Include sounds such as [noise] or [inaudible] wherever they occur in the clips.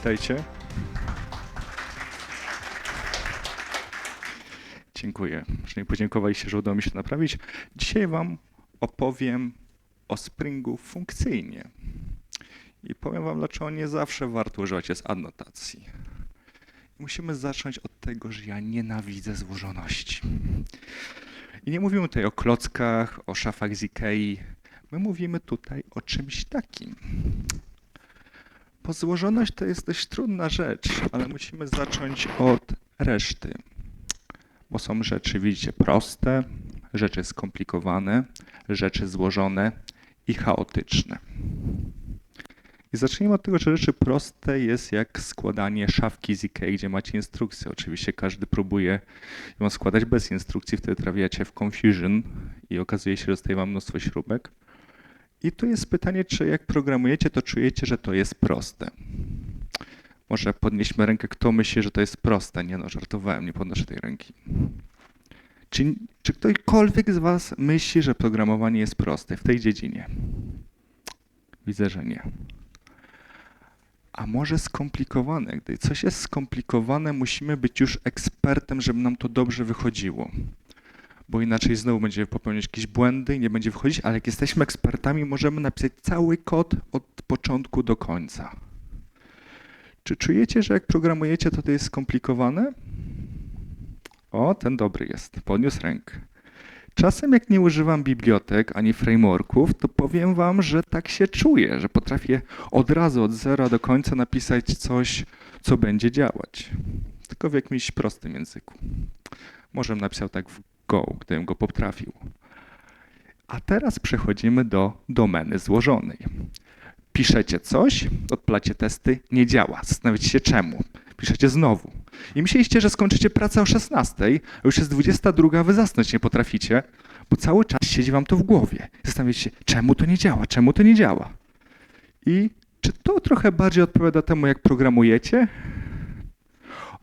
Witajcie. Dziękuję, że mi podziękowaliście, że udało mi się naprawić. Dzisiaj Wam opowiem o Springu funkcyjnie. I powiem Wam, dlaczego nie zawsze warto używać jest adnotacji. Musimy zacząć od tego, że ja nienawidzę złożoności. I nie mówimy tutaj o klockach, o szafach z Ikei. My mówimy tutaj o czymś takim. Bo złożoność to jest dość trudna rzecz, ale musimy zacząć od reszty. Bo są rzeczy, widzicie, proste, rzeczy skomplikowane, rzeczy złożone i chaotyczne. I zacznijmy od tego, że rzeczy proste jest jak składanie szafki z Ikei, gdzie macie instrukcję. Oczywiście każdy próbuje ją składać bez instrukcji, wtedy trafiacie w confusion i okazuje się, że zostaje wam mnóstwo śrubek. I tu jest pytanie, czy jak programujecie, to czujecie, że to jest proste. Może podnieśmy rękę, kto myśli, że to jest proste. Nie no, żartowałem, nie podnoszę tej ręki. Czy, czy ktokolwiek z was myśli, że programowanie jest proste w tej dziedzinie? Widzę, że nie. A może skomplikowane? Gdy coś jest skomplikowane, musimy być już ekspertem, żeby nam to dobrze wychodziło. Bo inaczej znowu będziemy popełniać jakieś błędy i nie będzie wychodzić, ale jak jesteśmy ekspertami, możemy napisać cały kod od początku do końca. Czy czujecie, że jak programujecie, to to jest skomplikowane? O, ten dobry jest. Podniósł rękę. Czasem jak nie używam bibliotek ani frameworków, to powiem wam, że tak się czuję, że potrafię od razu, od zera do końca napisać coś, co będzie działać. Tylko w jakimś prostym języku. Może napisał tak w Go, gdybym go potrafił. A teraz przechodzimy do domeny złożonej. Piszecie coś, odplacie testy, nie działa. Zastanawiacie się czemu. Piszecie znowu. I myśleliście, że skończycie pracę o 16, a już jest 22, wy zasnąć nie potraficie, bo cały czas siedzi wam to w głowie. Zastanawiacie się, czemu to nie działa, czemu to nie działa. I czy to trochę bardziej odpowiada temu, jak programujecie?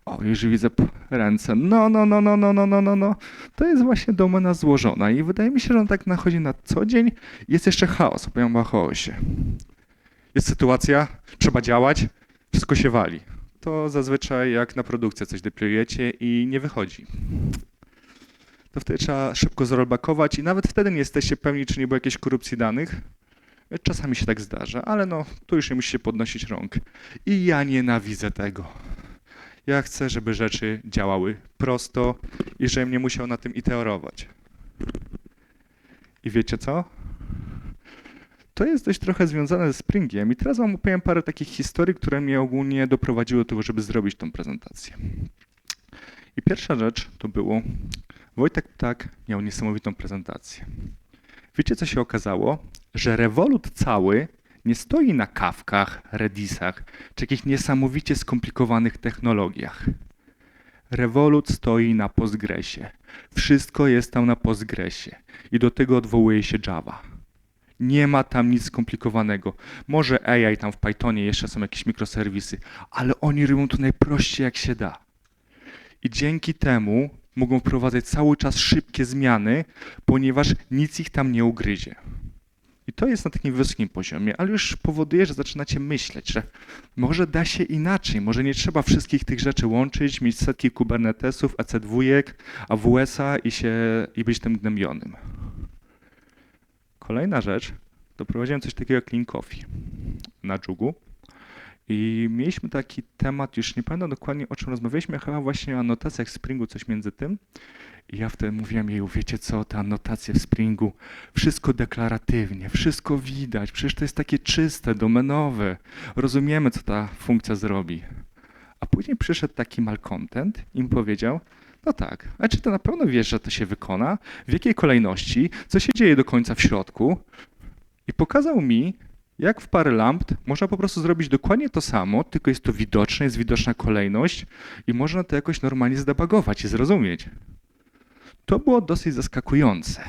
O, już widzę ręce. No, no, no, no, no, no, no, no, no. To jest właśnie domena złożona i wydaje mi się, że on tak nachodzi na co dzień. Jest jeszcze chaos, opowiem o chaosie. Jest sytuacja, trzeba działać, wszystko się wali. To zazwyczaj jak na produkcję coś deployujecie i nie wychodzi. To wtedy trzeba szybko zrollbackować i nawet wtedy nie jesteście pewni, czy nie było jakiejś korupcji danych. Czasami się tak zdarza, ale no, tu już nie musicie podnosić rąk. I ja nienawidzę tego. Ja chcę, żeby rzeczy działały prosto i żebym nie musiał na tym iterować. I wiecie co? To jest dość trochę związane ze Springiem i teraz wam opowiem parę takich historii, które mnie ogólnie doprowadziły do tego, żeby zrobić tą prezentację. I pierwsza rzecz to było, Wojtek Ptak miał niesamowitą prezentację. Wiecie, co się okazało? Że Revolut cały nie stoi na kawkach, Redisach czy jakichś niesamowicie skomplikowanych technologiach. Revolut stoi na Postgresie. Wszystko jest tam na Postgresie i do tego odwołuje się Java. Nie ma tam nic skomplikowanego. Może AI tam w Pythonie jeszcze są jakieś mikroserwisy, ale oni robią to najprościej jak się da. I dzięki temu mogą wprowadzać cały czas szybkie zmiany, ponieważ nic ich tam nie ugryzie. I to jest na takim wysokim poziomie, ale już powoduje, że zaczynacie myśleć, że może da się inaczej, może nie trzeba wszystkich tych rzeczy łączyć, mieć setki Kubernetesów, EC2, AWS-a i, się, i być tym gnębionym. Kolejna rzecz, doprowadziłem coś takiego jak Clean Coffee na Jugu. I mieliśmy taki temat, już nie pamiętam dokładnie o czym rozmawialiśmy, chyba właśnie o anotacjach Springu, coś między tym. I ja wtedy mówiłem jej, wiecie co, te anotacje w Springu, wszystko deklaratywnie, wszystko widać, przecież to jest takie czyste, domenowe, rozumiemy, co ta funkcja zrobi. A później przyszedł taki malcontent i mi powiedział, no tak, a czy ty na pewno wiesz, że to się wykona? W jakiej kolejności? Co się dzieje do końca w środku? I pokazał mi, jak w parę lamp można po prostu zrobić dokładnie to samo, tylko jest to widoczne, jest widoczna kolejność i można to jakoś normalnie zdebagować i zrozumieć. To było dosyć zaskakujące,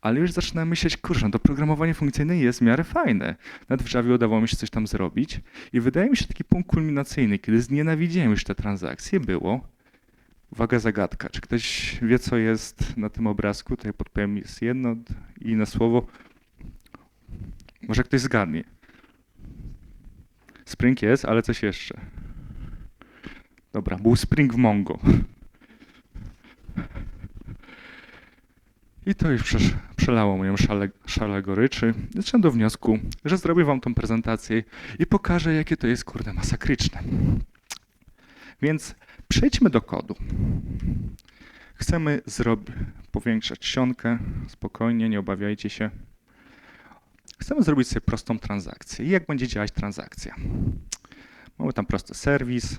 ale już zaczynałem myśleć, kurczę, no to programowanie funkcyjne jest w miarę fajne. Nawet w Javie udawało mi się coś tam zrobić i wydaje mi się taki punkt kulminacyjny, kiedy znienawidziłem już te transakcje, było, uwaga zagadka, czy ktoś wie, co jest na tym obrazku? Tutaj podpowiem, jest jedno i na słowo. Może ktoś zgadnie. Spring jest, ale coś jeszcze. Dobra, był Spring w Mongo. I to już przelało moją szale, szalę goryczy. Doszedłem do wniosku, że zrobię wam tą prezentację i pokażę, jakie to jest, kurde, masakryczne. Więc przejdźmy do kodu. Chcemy powiększać czcionkę, spokojnie, nie obawiajcie się. Chcemy zrobić sobie prostą transakcję. I jak będzie działać transakcja? Mamy tam prosty serwis.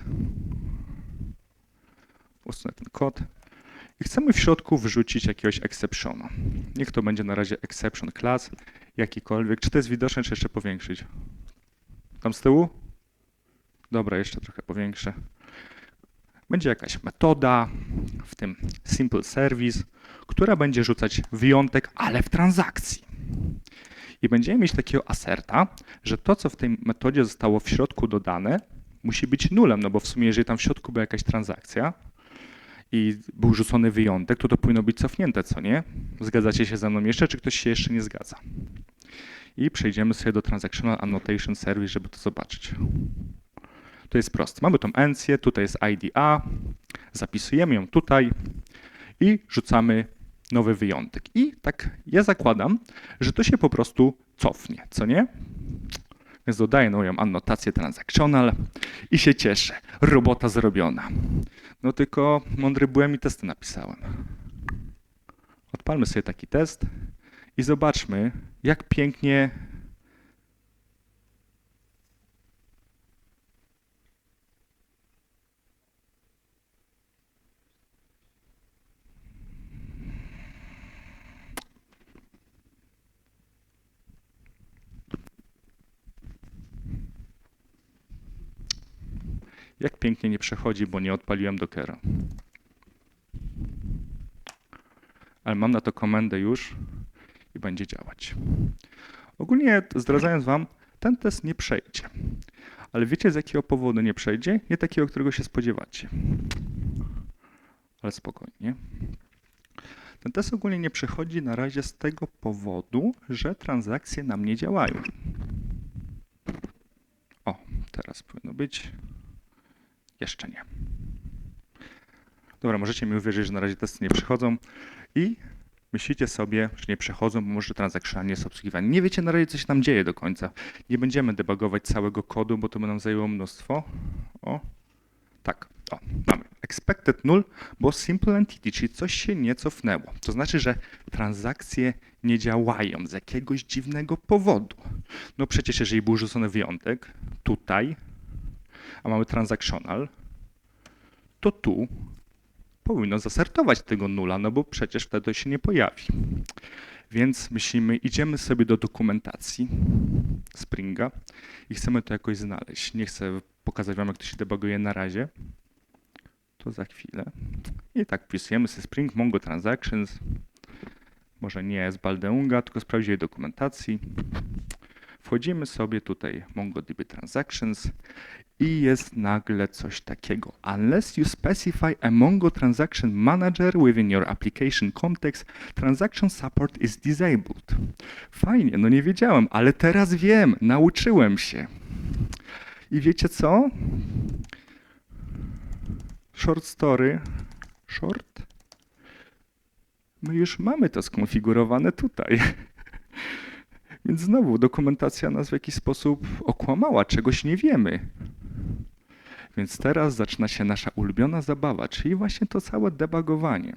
Usunę ten kod. I chcemy w środku wrzucić jakiegoś exceptiona. Niech to będzie na razie exception class, jakikolwiek. Czy to jest widoczne, czy jeszcze powiększyć? Tam z tyłu? Dobra, jeszcze trochę powiększę. Będzie jakaś metoda, w tym simple service, która będzie rzucać wyjątek, ale w transakcji. I będziemy mieć takiego aserta, że to, co w tej metodzie zostało w środku dodane, musi być nulem, no bo w sumie, jeżeli tam w środku była jakaś transakcja i był rzucony wyjątek, to to powinno być cofnięte, co nie? Zgadzacie się ze mną jeszcze, czy ktoś się jeszcze nie zgadza? I przejdziemy sobie do Transactional Annotation Service, żeby to zobaczyć. To jest proste. Mamy tą encję, tutaj jest IDA, zapisujemy ją tutaj i rzucamy nowy wyjątek. I tak ja zakładam, że to się po prostu cofnie, co nie? Więc dodaję moją annotację transactional i się cieszę. Robota zrobiona. No tylko mądry byłem i testy napisałem. Odpalmy sobie taki test i zobaczmy, jak pięknie Jak pięknie nie przechodzi, bo nie odpaliłem Dockera. Ale mam na to komendę już i będzie działać. Ogólnie zdradzając Wam, ten test nie przejdzie. Ale wiecie z jakiego powodu nie przejdzie? Nie takiego, którego się spodziewacie. Ale spokojnie. Ten test ogólnie nie przechodzi na razie z tego powodu, że transakcje nam nie działają. O, teraz powinno być. Jeszcze nie. Dobra, możecie mi uwierzyć, że na razie testy nie przychodzą i myślicie sobie, że nie przechodzą, bo może transakcja nie jest obsługiwana. Nie wiecie na razie, co się tam dzieje do końca. Nie będziemy debugować całego kodu, bo to by nam zajęło mnóstwo. O, tak, o, mamy. Expected null, bo simple entity, czyli coś się nie cofnęło. To znaczy, że transakcje nie działają z jakiegoś dziwnego powodu. No przecież, jeżeli był rzucony wyjątek, tutaj a mamy transactional, to tu powinno zasertować tego nula, no bo przecież wtedy się nie pojawi. Więc myślimy, idziemy sobie do dokumentacji Springa i chcemy to jakoś znaleźć. Nie chcę pokazać wam, jak to się debuguje na razie. To za chwilę. I tak wpisujemy sobie Spring Mongo Transactions. Może nie z Baldeunga, tylko z prawdziwej dokumentacji. Wchodzimy sobie tutaj MongoDB Transactions i jest nagle coś takiego. Unless you specify a Mongo Transaction Manager within your application context, transaction support is disabled. Fajnie, no nie wiedziałem, ale teraz wiem, nauczyłem się. I wiecie co? Short story. Short? My już mamy to skonfigurowane tutaj. [laughs] Więc znowu dokumentacja nas w jakiś sposób okłamała, czegoś nie wiemy. Więc teraz zaczyna się nasza ulubiona zabawa, czyli właśnie to całe debugowanie.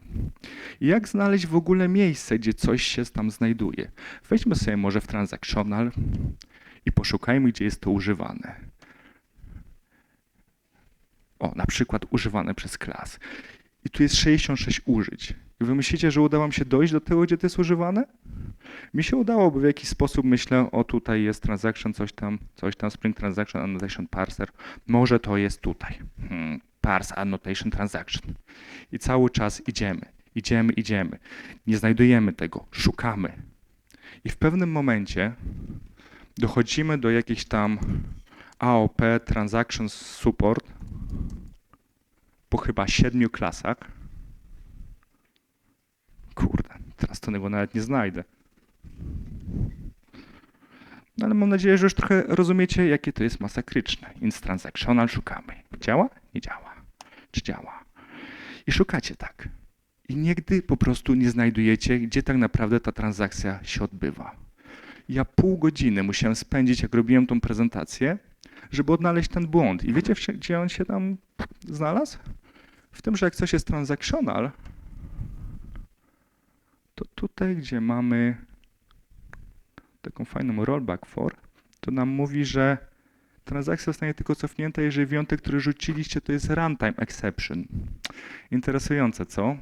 I jak znaleźć w ogóle miejsce, gdzie coś się tam znajduje? Wejdźmy sobie może w transactional i poszukajmy, gdzie jest to używane. O, na przykład używane przez klas. I tu jest 66 użyć. I wy myślicie, że udało mi się dojść do tego, gdzie to jest używane? Mi się udało, bo w jakiś sposób myślę, o tutaj jest transaction, coś tam, coś tam, Spring Transaction Annotation Parser. Może to jest tutaj. Hmm, parse Annotation Transaction. I cały czas idziemy, idziemy, idziemy. Nie znajdujemy tego, szukamy. I w pewnym momencie dochodzimy do jakiejś tam AOP Transactions Support po chyba siedmiu klasach. Kurde, teraz to tego nawet nie znajdę. No ale mam nadzieję, że już trochę rozumiecie, jakie to jest masakryczne. Ins transactional szukamy. Działa? Nie działa. Czy działa? I szukacie tak. I nigdy po prostu nie znajdujecie, gdzie tak naprawdę ta transakcja się odbywa. Ja pół godziny musiałem spędzić, jak robiłem tą prezentację, żeby odnaleźć ten błąd. I wiecie, gdzie on się tam znalazł? W tym, że jak coś jest transactional, to tutaj, gdzie mamy taką fajną rollback for, to nam mówi, że transakcja zostanie tylko cofnięta, jeżeli wyjątek, który rzuciliście, to jest runtime exception. Interesujące, co?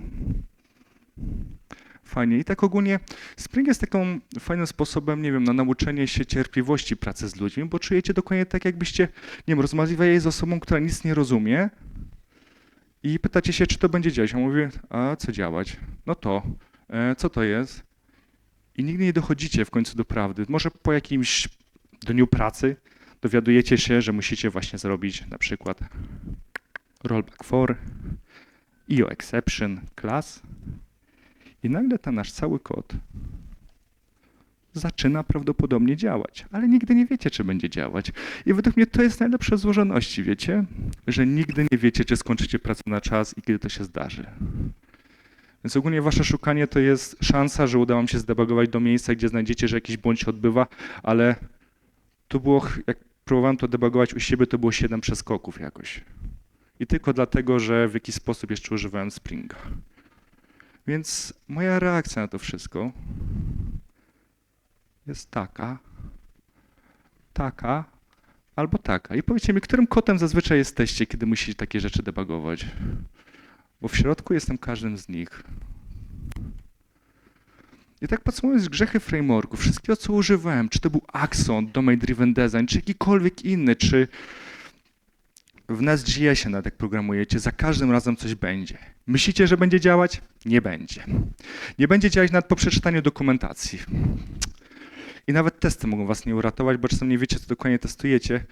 Fajnie. I tak ogólnie Spring jest taką fajnym sposobem, nie wiem, na nauczenie się cierpliwości pracy z ludźmi, bo czujecie dokładnie tak, jakbyście, nie wiem, rozmawiali z osobą, która nic nie rozumie i pytacie się, czy to będzie działać. A mówię, a co działać? No to, e, co to jest? I nigdy nie dochodzicie w końcu do prawdy. Może po jakimś dniu pracy dowiadujecie się, że musicie właśnie zrobić na przykład rollback for, IO exception, class i nagle ten nasz cały kod zaczyna prawdopodobnie działać, ale nigdy nie wiecie, czy będzie działać. I według mnie to jest najlepsze złożoności, wiecie? Że nigdy nie wiecie, czy skończycie pracę na czas i kiedy to się zdarzy. Więc ogólnie wasze szukanie to jest szansa, że uda wam się zdebugować do miejsca, gdzie znajdziecie, że jakiś błąd się odbywa, ale to było, jak próbowałem to debugować u siebie, to było 7 przeskoków jakoś. I tylko dlatego, że w jakiś sposób jeszcze używałem Springa. Więc moja reakcja na to wszystko jest taka, taka albo taka. I powiedzcie mi, którym kotem zazwyczaj jesteście, kiedy musicie takie rzeczy debugować? Bo w środku jestem każdym z nich. I tak podsumowując grzechy frameworku, wszystkiego co używałem, czy to był Axon, Domain Driven Design, czy jakikolwiek inny, czy w Nest.jsie nawet jak programujecie, za każdym razem coś będzie. Myślicie, że będzie działać? Nie będzie. Nie będzie działać nawet po przeczytaniu dokumentacji. I nawet testy mogą was nie uratować, bo czasem nie wiecie, co dokładnie testujecie.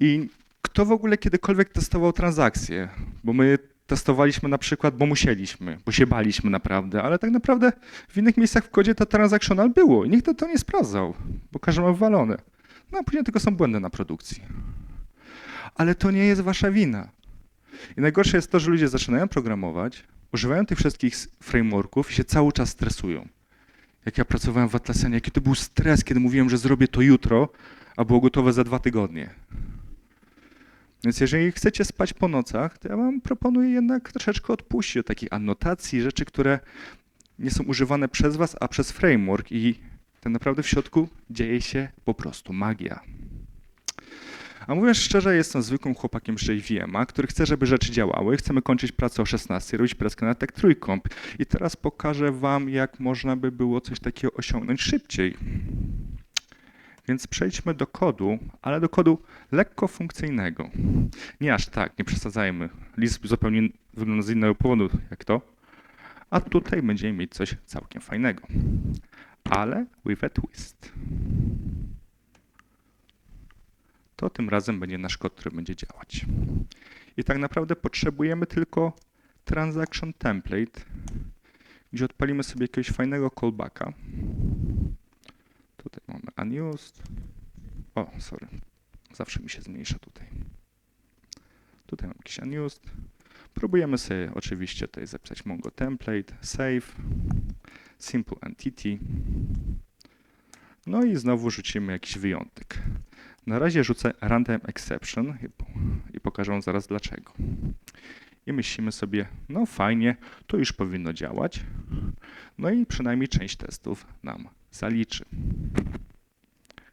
I kto w ogóle kiedykolwiek testował transakcje? Bo my testowaliśmy na przykład, bo musieliśmy, bo się baliśmy naprawdę, ale tak naprawdę w innych miejscach w kodzie to transactional było i nikt to, nie sprawdzał, bo każdy ma wywalone. No a później tylko są błędy na produkcji. Ale to nie jest wasza wina. I najgorsze jest to, że ludzie zaczynają programować, używają tych wszystkich frameworków i się cały czas stresują. Jak ja pracowałem w Atlassianie, jaki to był stres, kiedy mówiłem, że zrobię to jutro, a było gotowe za dwa tygodnie. Więc jeżeli chcecie spać po nocach, to ja wam proponuję jednak troszeczkę odpuścić od takich anotacji, rzeczy, które nie są używane przez was, a przez framework i tak naprawdę w środku dzieje się po prostu magia. A mówiąc szczerze, jestem zwykłym chłopakiem z JVM-a, który chce, żeby rzeczy działały. Chcemy kończyć pracę o 16, robić preskę na Tech Trójkąt. I teraz pokażę wam, jak można by było coś takiego osiągnąć szybciej. Więc przejdźmy do kodu, ale do kodu lekko funkcyjnego. Nie aż tak, nie przesadzajmy. List zupełnie wygląda z innego powodu jak to. A tutaj będziemy mieć coś całkiem fajnego. Ale with a twist. To tym razem będzie nasz kod, który będzie działać. I tak naprawdę potrzebujemy tylko transaction template, gdzie odpalimy sobie jakiegoś fajnego callbacka. Tutaj mamy unused. O, sorry. Zawsze mi się zmniejsza tutaj. Tutaj mam jakiś unused. Próbujemy sobie oczywiście tutaj zapisać mongo template, save, simple entity. No i znowu rzucimy jakiś wyjątek. Na razie rzucę random exception i po- i pokażę zaraz dlaczego. I myślimy sobie, no fajnie, to już powinno działać. No i przynajmniej część testów nam zaliczy.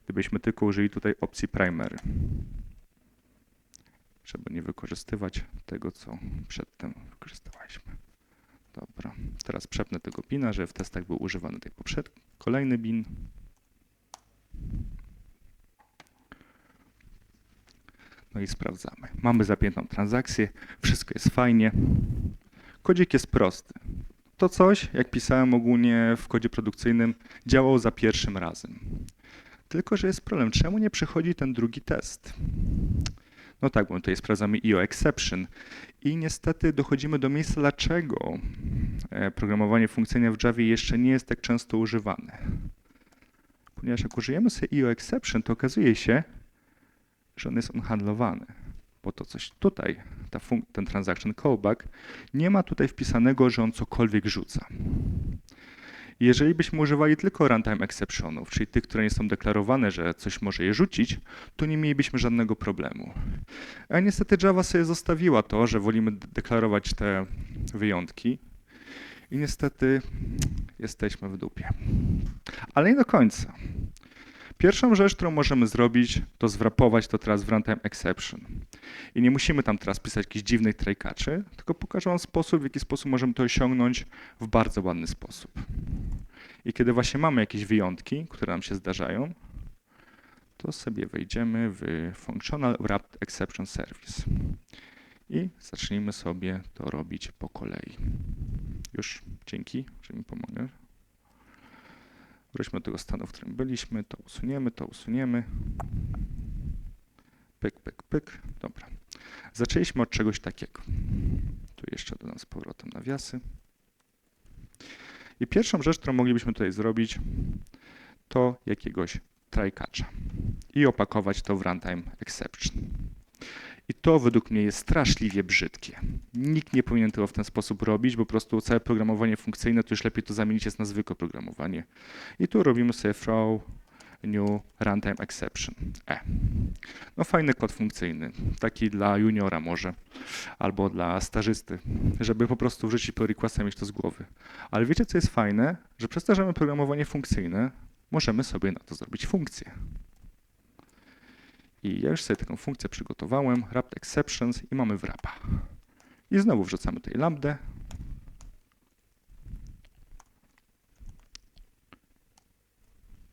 Gdybyśmy tylko użyli tutaj opcji primary, żeby nie wykorzystywać tego, co przedtem wykorzystywaliśmy. Dobra, teraz przepnę tego bina, że w testach był używany tutaj poprzedni, kolejny bin. No i sprawdzamy. Mamy zapiętą transakcję, wszystko jest fajnie. Kodzik jest prosty. To coś, jak pisałem ogólnie w kodzie produkcyjnym, działał za pierwszym razem. Tylko, że jest problem, czemu nie przechodzi ten drugi test? No tak, bo tutaj sprawdzamy IO exception i niestety dochodzimy do miejsca, dlaczego e, programowanie funkcyjne w Javie jeszcze nie jest tak często używane. Ponieważ jak użyjemy sobie IO exception, to okazuje się, że on jest unhandlowany. Bo to coś tutaj, ta ten transaction callback, nie ma tutaj wpisanego, że on cokolwiek rzuca. Jeżeli byśmy używali tylko runtime exceptionów, czyli tych, które nie są deklarowane, że coś może je rzucić, to nie mielibyśmy żadnego problemu. A niestety Java sobie zostawiła to, że wolimy de- deklarować te wyjątki i niestety jesteśmy w dupie. Ale nie do końca. Pierwszą rzecz, którą możemy zrobić, to zwrapować to teraz w runtime exception. I nie musimy tam teraz pisać jakichś dziwnych trykaczy, tylko pokażę wam sposób, w jaki sposób możemy to osiągnąć w bardzo ładny sposób. I kiedy właśnie mamy jakieś wyjątki, które nam się zdarzają, to sobie wejdziemy w Functional Wrapped Exception Service. I zacznijmy sobie to robić po kolei. Już dzięki, że mi pomogę. Wróćmy do tego stanu, w którym byliśmy. To usuniemy, to usuniemy. Pyk, pyk, pyk. Dobra. Zaczęliśmy od czegoś takiego. Tu jeszcze dodam z powrotem nawiasy. I pierwszą rzecz, którą moglibyśmy tutaj zrobić, to jakiegoś try-catcha i opakować to w runtime exception. I to według mnie jest straszliwie brzydkie. Nikt nie powinien tego w ten sposób robić, bo po prostu całe programowanie funkcyjne to już lepiej to zamienić jest na zwykłe programowanie. I tu robimy sobie throw new runtime exception. E. No fajny kod funkcyjny, taki dla juniora może, albo dla stażysty, żeby po prostu wrzucić po requesta mieć to z głowy. Ale wiecie co jest fajne? Że przez to, że mamy programowanie funkcyjne, możemy sobie na to zrobić funkcję. I ja już sobie taką funkcję przygotowałem, wrapped exceptions i mamy wrapa. I znowu wrzucamy tutaj lambdę.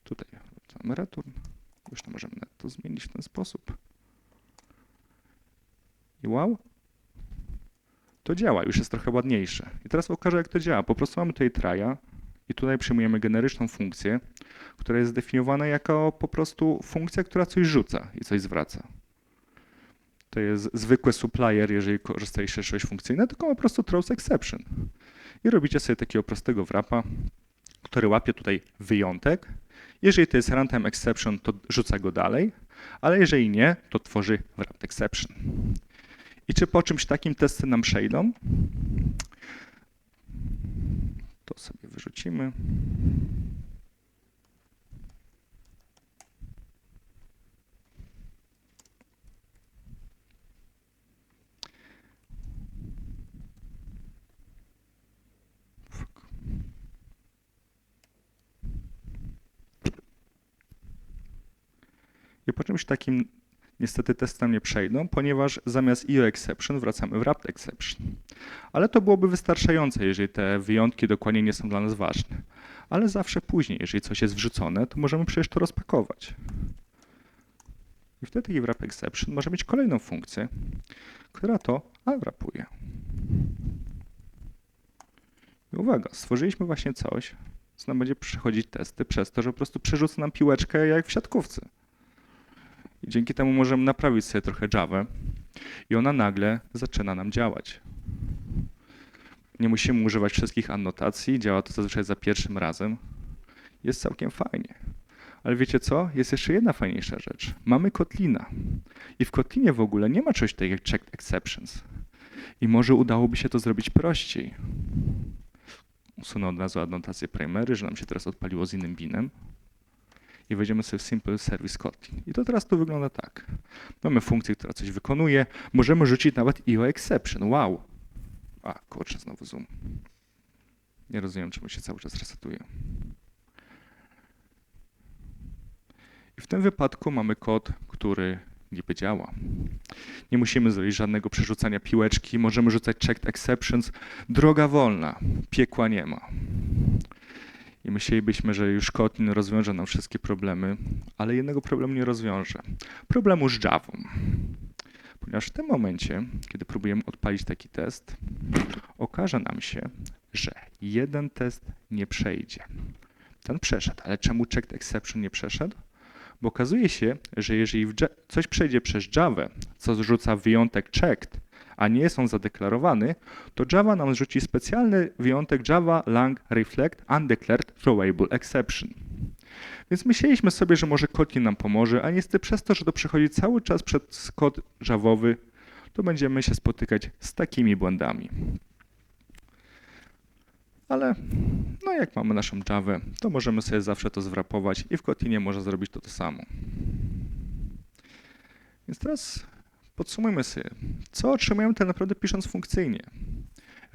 Tutaj wrzucamy return. Już to możemy to zmienić w ten sposób. I wow. To działa, już jest trochę ładniejsze. I teraz pokażę, jak to działa. Po prostu mamy tutaj try'a i tutaj przyjmujemy generyczną funkcję, która jest zdefiniowana jako po prostu funkcja, która coś rzuca i coś zwraca. To jest zwykły supplier, jeżeli korzystaliście z czegoś funkcyjnego, tylko po prostu throws exception. I robicie sobie takiego prostego wrapa, który łapie tutaj wyjątek. Jeżeli to jest runtime exception, to rzuca go dalej, ale jeżeli nie, to tworzy wrapped exception. I czy po czymś takim testy nam przejdą? To sobie wyrzucimy. I po czymś takim niestety testy nam nie przejdą, ponieważ zamiast IO exception wracamy w wrapped exception. Ale to byłoby wystarczające, jeżeli te wyjątki dokładnie nie są dla nas ważne. Ale zawsze później, jeżeli coś jest wrzucone, to możemy przecież to rozpakować. I wtedy wrap exception może mieć kolejną funkcję, która to unwrapuje. I uwaga, stworzyliśmy właśnie coś, co nam będzie przechodzić testy przez to, że po prostu przerzuca nam piłeczkę jak w siatkówce. I dzięki temu możemy naprawić sobie trochę Java i ona nagle zaczyna nam działać. Nie musimy używać wszystkich annotacji, działa to zazwyczaj za pierwszym razem. Jest całkiem fajnie. Ale wiecie co? Jest jeszcze jedna fajniejsza rzecz. Mamy Kotlina. I w Kotlinie w ogóle nie ma czegoś takiego jak checked exceptions. I może udałoby się to zrobić prościej. Usunę od razu anotację primary, że nam się teraz odpaliło z innym binem i wejdziemy sobie w Simple Service Kotlin. I to teraz tu wygląda tak. Mamy funkcję, która coś wykonuje. Możemy rzucić nawet IO exception. Wow. A, kurczę, znowu zoom. Nie rozumiem, czemu się cały czas resetuje. I w tym wypadku mamy kod, który niby działa. Nie musimy zrobić żadnego przerzucania piłeczki, możemy rzucać checked exceptions. Droga wolna, piekła nie ma. I myślelibyśmy, że już Kotlin rozwiąże nam wszystkie problemy, ale jednego problemu nie rozwiąże. Problemu z Javą. Ponieważ w tym momencie, kiedy próbujemy odpalić taki test, okaże nam się, że jeden test nie przejdzie. Ten przeszedł, ale czemu checked exception nie przeszedł? Bo okazuje się, że jeżeli coś przejdzie przez Java, co zrzuca wyjątek checked, a nie on zadeklarowany, to Java nam zrzuci specjalny wyjątek Java lang reflect undeclared throwable exception. Więc myśleliśmy sobie, że może Kotlin nam pomoże, a niestety przez to, że to przechodzi cały czas przez kod Javowy, to będziemy się spotykać z takimi błędami. Ale no jak mamy naszą Javę, to możemy sobie zawsze to zwrapować i w Kotlinie można zrobić to to samo. Więc teraz podsumujmy sobie, co otrzymujemy tak naprawdę pisząc funkcyjnie.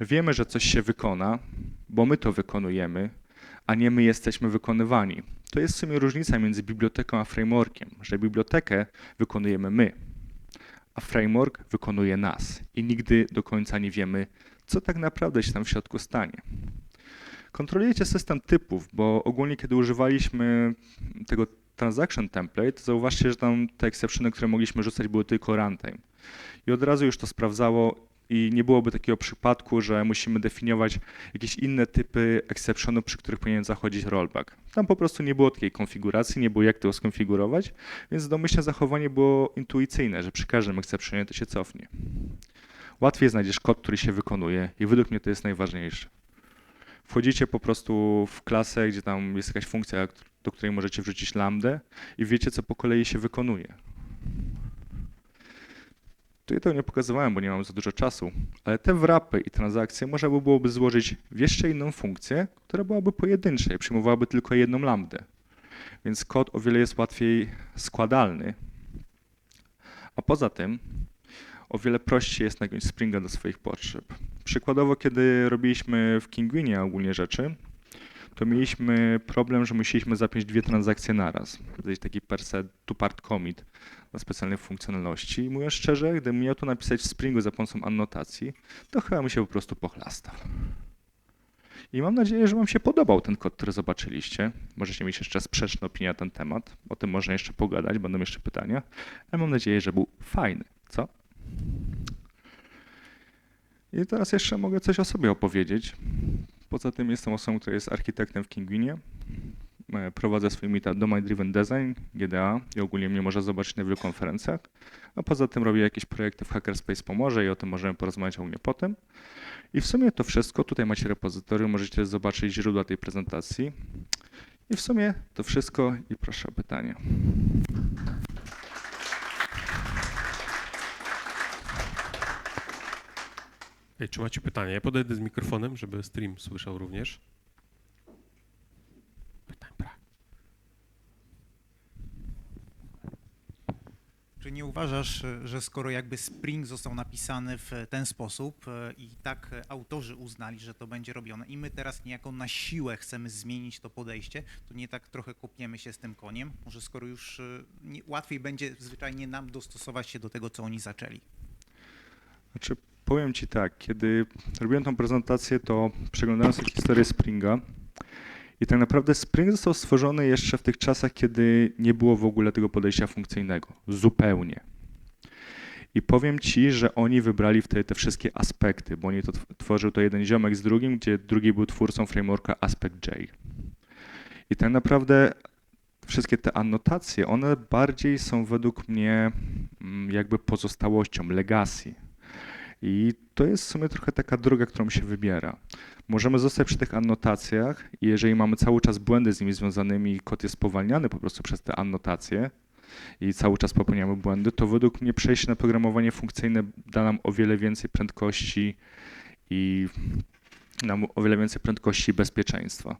Wiemy, że coś się wykona, bo my to wykonujemy, a nie my jesteśmy wykonywani. To jest w sumie różnica między biblioteką a frameworkiem, że bibliotekę wykonujemy my, a framework wykonuje nas i nigdy do końca nie wiemy, co tak naprawdę się tam w środku stanie. Kontrolujecie system typów, bo ogólnie kiedy używaliśmy tego transaction template, zauważcie, że tam te exceptiony, które mogliśmy rzucać były tylko runtime. I od razu już to sprawdzało i nie byłoby takiego przypadku, że musimy definiować jakieś inne typy exceptionów, przy których powinien zachodzić rollback. Tam po prostu nie było takiej konfiguracji, nie było jak tego skonfigurować, więc domyślne zachowanie było intuicyjne, że przy każdym exceptionie to się cofnie. Łatwiej znajdziesz kod, który się wykonuje i według mnie to jest najważniejsze. Wchodzicie po prostu w klasę, gdzie tam jest jakaś funkcja, do której możecie wrzucić lambdę i wiecie, co po kolei się wykonuje. Tutaj tego nie pokazywałem, bo nie mam za dużo czasu, ale te wrapy i transakcje można by byłoby złożyć w jeszcze inną funkcję, która byłaby pojedyncza i przyjmowałaby tylko jedną lambdę. Więc kod o wiele jest łatwiej składalny. A poza tym o wiele prościej jest nagiąć Springa do swoich potrzeb. Przykładowo, kiedy robiliśmy w Kinguinie ogólnie rzeczy, to mieliśmy problem, że musieliśmy zapiąć dwie transakcje naraz. Jest taki per se two-part commit dla specjalnych funkcjonalności. I mówiąc szczerze, gdybym miał to napisać w Springu za pomocą annotacji, to chyba mi się po prostu pochlastał. I mam nadzieję, że Wam się podobał ten kod, który zobaczyliście. Możecie mieć jeszcze sprzeczne opinie na ten temat. O tym można jeszcze pogadać, będą jeszcze pytania. Ale mam nadzieję, że był fajny. Co? I teraz jeszcze mogę coś o sobie opowiedzieć. Poza tym jestem osobą, która jest architektem w Kinguinie. E, Prowadzę swój meetup Domain Driven Design, GDA i ogólnie mnie można zobaczyć na wielu konferencjach. A poza tym robię jakieś projekty w Hackerspace Pomorze i o tym możemy porozmawiać ogólnie potem. I w sumie to wszystko. Tutaj macie repozytorium, możecie zobaczyć źródła tej prezentacji. I w sumie to wszystko i proszę o pytania. Ej, czy macie pytanie? Ja podejdę z mikrofonem, żeby stream słyszał również. Pytań brak. Czy nie uważasz, że skoro jakby Spring został napisany w ten sposób e, i tak autorzy uznali, że to będzie robione i my teraz niejako na siłę chcemy zmienić to podejście, to nie tak trochę kopniemy się z tym koniem? Może skoro już e, nie, łatwiej będzie zwyczajnie nam dostosować się do tego, co oni zaczęli? Znaczy, powiem Ci tak, kiedy robiłem tą prezentację, to przeglądałem sobie historię Springa i tak naprawdę Spring został stworzony jeszcze w tych czasach, kiedy nie było w ogóle tego podejścia funkcyjnego. Zupełnie. I powiem Ci, że oni wybrali wtedy te wszystkie aspekty, bo oni to tw- tworzył to jeden ziomek z drugim, gdzie drugi był twórcą frameworka Aspect J. I tak naprawdę wszystkie te anotacje, one bardziej są według mnie mm, jakby pozostałością, legacy. I to jest w sumie trochę taka droga, którą się wybiera. Możemy zostać przy tych annotacjach i jeżeli mamy cały czas błędy z nimi związanymi kod jest spowalniany po prostu przez te annotacje i cały czas popełniamy błędy, to według mnie przejście na programowanie funkcyjne da nam o wiele więcej prędkości i nam o wiele więcej prędkości i bezpieczeństwa.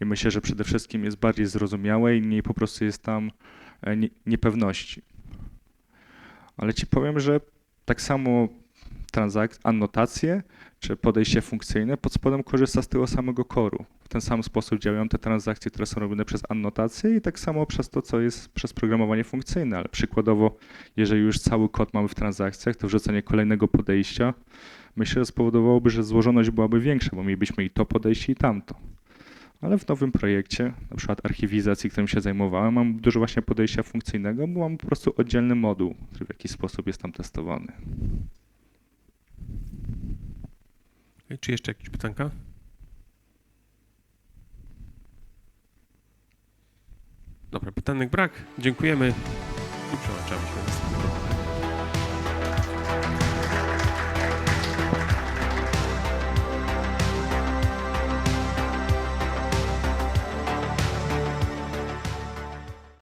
I myślę, że przede wszystkim jest bardziej zrozumiałe i mniej po prostu jest tam e, nie- niepewności. Ale ci powiem, że tak samo transak- annotacje czy podejście funkcyjne pod spodem korzysta z tego samego koru. W ten sam sposób działają te transakcje, które są robione przez annotacje i tak samo przez to, co jest przez programowanie funkcyjne. Ale przykładowo, jeżeli już cały kod mamy w transakcjach, to wrzucenie kolejnego podejścia myślę, że spowodowałoby, że złożoność byłaby większa, bo mielibyśmy i to podejście, i tamto. Ale w nowym projekcie, na przykład archiwizacji, którym się zajmowałem, mam dużo właśnie podejścia funkcyjnego, bo mam po prostu oddzielny moduł, który w jakiś sposób jest tam testowany. Czy jeszcze jakieś pytanka? Dobra, pytanek brak. Dziękujemy i przełączamy się do następnego.